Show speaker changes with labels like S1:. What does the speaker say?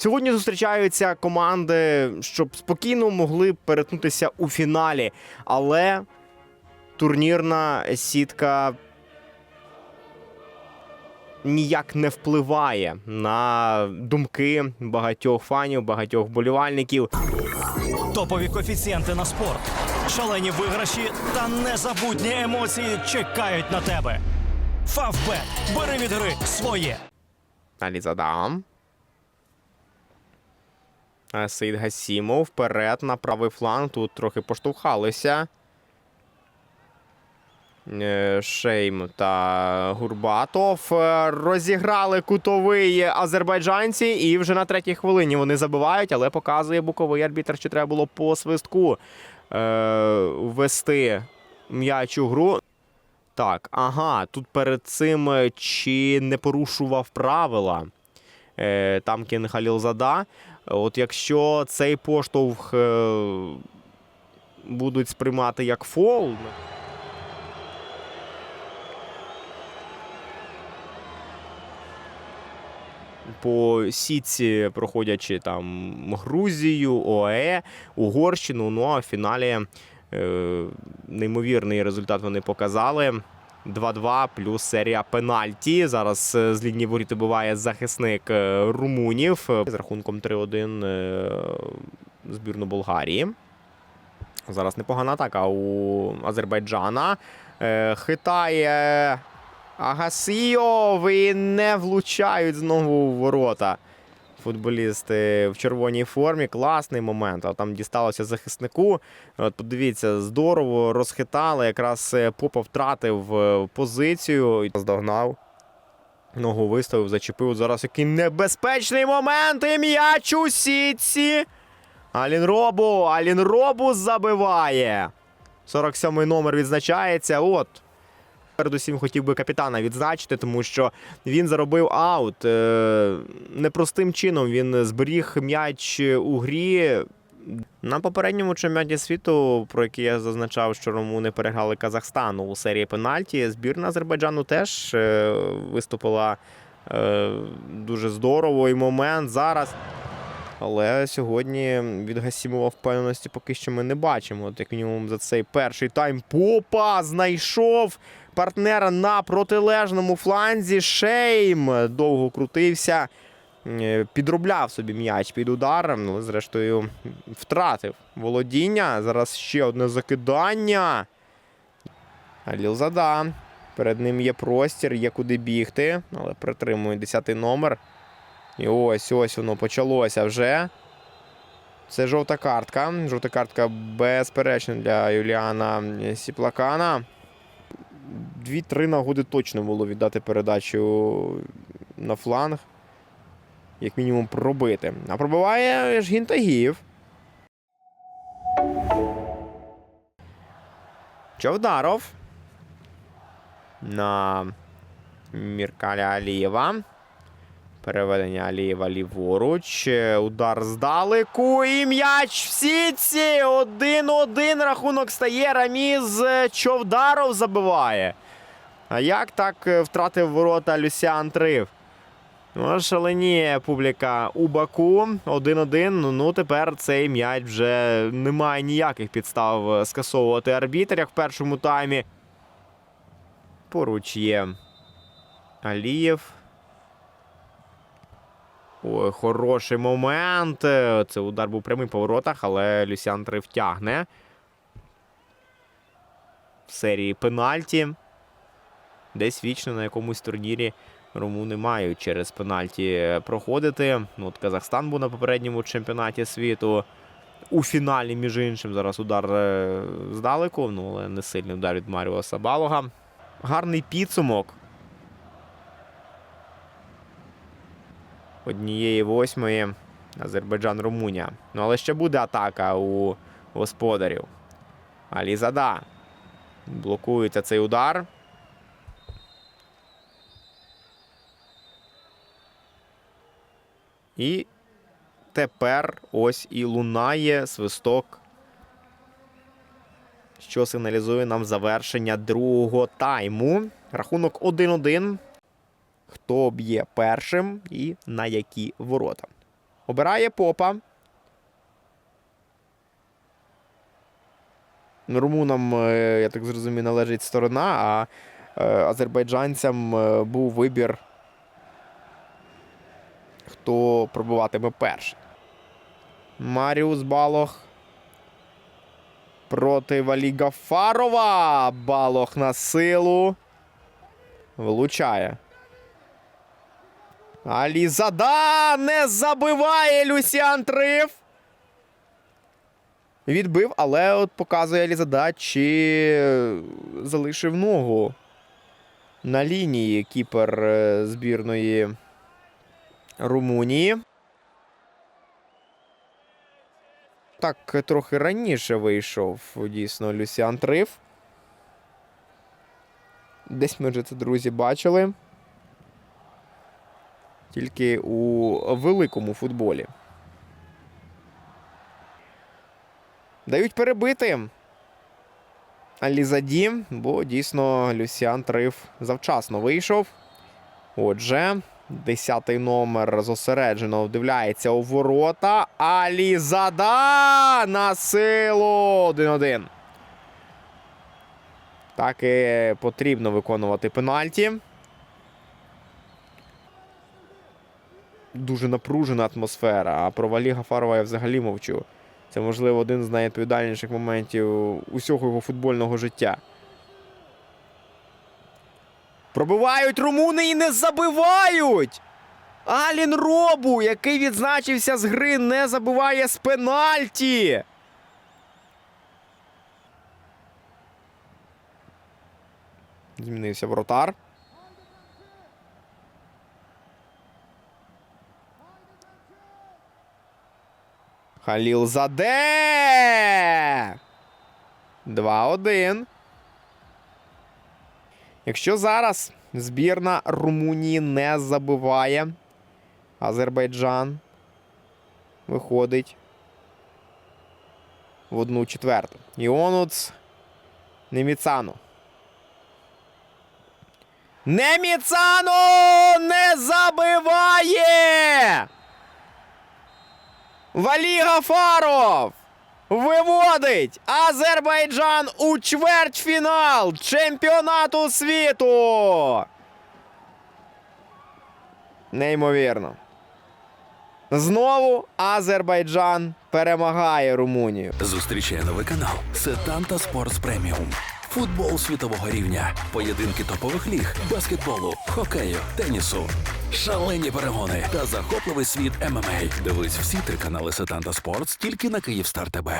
S1: Сьогодні зустрічаються команди, щоб спокійно могли перетнутися у фіналі. Але турнірна сітка ніяк не впливає на думки багатьох фанів, багатьох болівальників.
S2: Топові коефіцієнти на спорт, шалені виграші та незабутні емоції чекають на тебе. Фавбет. Бери від гри своє.
S1: Далі задам. Е, Саїд Гасімов вперед на правий фланг. Тут трохи поштовхалися. Е, Шейм та Гурбатов е, розіграли кутовий азербайджанці, і вже на третій хвилині вони забивають, але показує буковий арбітр, що треба було по свистку е, ввести м'яч у гру. Так, ага, тут перед цим е, чи не порушував правила е, Тамкін Халілзада. От якщо цей поштовх е, будуть сприймати як фол. По сітці, проходячи там Грузію, ОАЕ, Угорщину. Ну а в фіналі е, неймовірний результат вони показали. 2-2 плюс серія пенальті. Зараз е, з лінії воріт буває захисник е, румунів е, з рахунком 3-1 е, збірну Болгарії. Зараз непогана атака у Азербайджана. Хитає Агасійов і не влучають знову у ворота. Футболісти в червоній формі. Класний момент. А там дісталося захиснику. От подивіться, здорово розхитали. Якраз е, Попа втратив е, позицію і здогнав. Ногу виставив, зачепив. Зараз який небезпечний момент. І м'яч у сітці. Алін Робу. Алін Робу забиває. 47-й номер відзначається. От. Передусім хотів би капітана відзначити, тому що він заробив аут. Е, Непростим чином він зберіг м'яч у грі. На попередньому чемпіонаті світу, про який я зазначав, що румуни переграли Казахстану у серії пенальті, збірна Азербайджану теж е, виступила е, дуже здорово і момент зараз. Але сьогодні від Гасімова впевненості поки що ми не бачимо. От як мінімум за цей перший тайм Попа знайшов партнера на протилежному фланзі. Шейм довго крутився, е, підробляв собі м'яч під ударом. Ну, зрештою, втратив володіння. Зараз ще одне закидання. Алілзада. Перед ним є простір, є куди бігти, але притримує 10-й номер. І ось ось воно почалося вже. Це жовта картка. Жовта картка безперечно для Юліана Сіплакана. Дві-три нагоди точно було віддати передачу на фланг. Як мінімум пробити. А пробиває Жгін Тагіїв. Чавдаров. На Міркаля Алієва. Переведення Алієва ліворуч. Е, Удар здалеку. І м'яч в сітці. 1-1 рахунок стає. Раміз е, Човдаров забиває. А як так е, втратив ворота Люсіан Трив? Ну, шаленіє публіка у Баку. 1-1. Ну, тепер цей м'яч вже немає ніяких підстав скасовувати арбітр, як в першому таймі. Поруч є Алієв. Ой, хороший момент. Е, Це удар був прямий по воротах, але Люсян Трив тягне. В серії пенальті. Десь вічно на якомусь турнірі румуни мають через пенальті проходити. Ну, от Казахстан був на попередньому чемпіонаті світу. У фіналі, між іншим, зараз удар е, здалеку, ну, але не сильний удар від Маріо Сабалога. Гарний підсумок. Однієї восьмої Азербайджан-Румунія. Ну, але ще буде атака у господарів. Алізада. Блокується цей удар. І тепер ось і лунає свисток, що сигналізує нам завершення другого тайму. Рахунок 1-1 хто б'є першим і на які ворота. Обирає попа. Румунам, е, я так зрозумів, належить сторона, а е, азербайджанцям е, був вибір, хто пробуватиме перший. Маріус Балох проти Валі Гафарова. Балох на силу. Влучає. Алізада не забиває Люсіан Триф. Відбив, але от показує Алізада, чи залишив ногу на лінії кіпер е, збірної Румунії. Так, трохи раніше вийшов дійсно Люсіан Триф. Десь ми вже це, друзі, бачили. Тільки у великому футболі. Дають перебити Алізаді, бо дійсно Люсіан Триф завчасно вийшов. Отже, десятий номер зосереджено вдивляється у ворота. Алізада на силу 1-1. Так і потрібно виконувати пенальті. Дуже напружена атмосфера. А про Валі Гафарова я взагалі мовчу. Це, можливо, один з найвідповідальніших моментів усього його футбольного життя. Пробивають румуни і не забивають! Алін Робу, який відзначився з гри, не забиває з пенальті. Змінився вратар. Халіл Заде. 2-1. Якщо зараз збірна Румунії не забиває, Азербайджан виходить в одну четверту. Іонуц Неміцану. Неміцану не забиває! Валі Гафаров виводить Азербайджан у чвертьфінал чемпіонату світу. Неймовірно. Знову Азербайджан перемагає Румунію.
S3: Зустрічає новий канал Сетанта Спортс Преміум. Футбол світового рівня, поєдинки топових ліг, баскетболу, хокею, тенісу, шалені перегони та захопливий світ ММА. Дивись всі три канали Сетанта Спортс тільки на Київстар ТБ.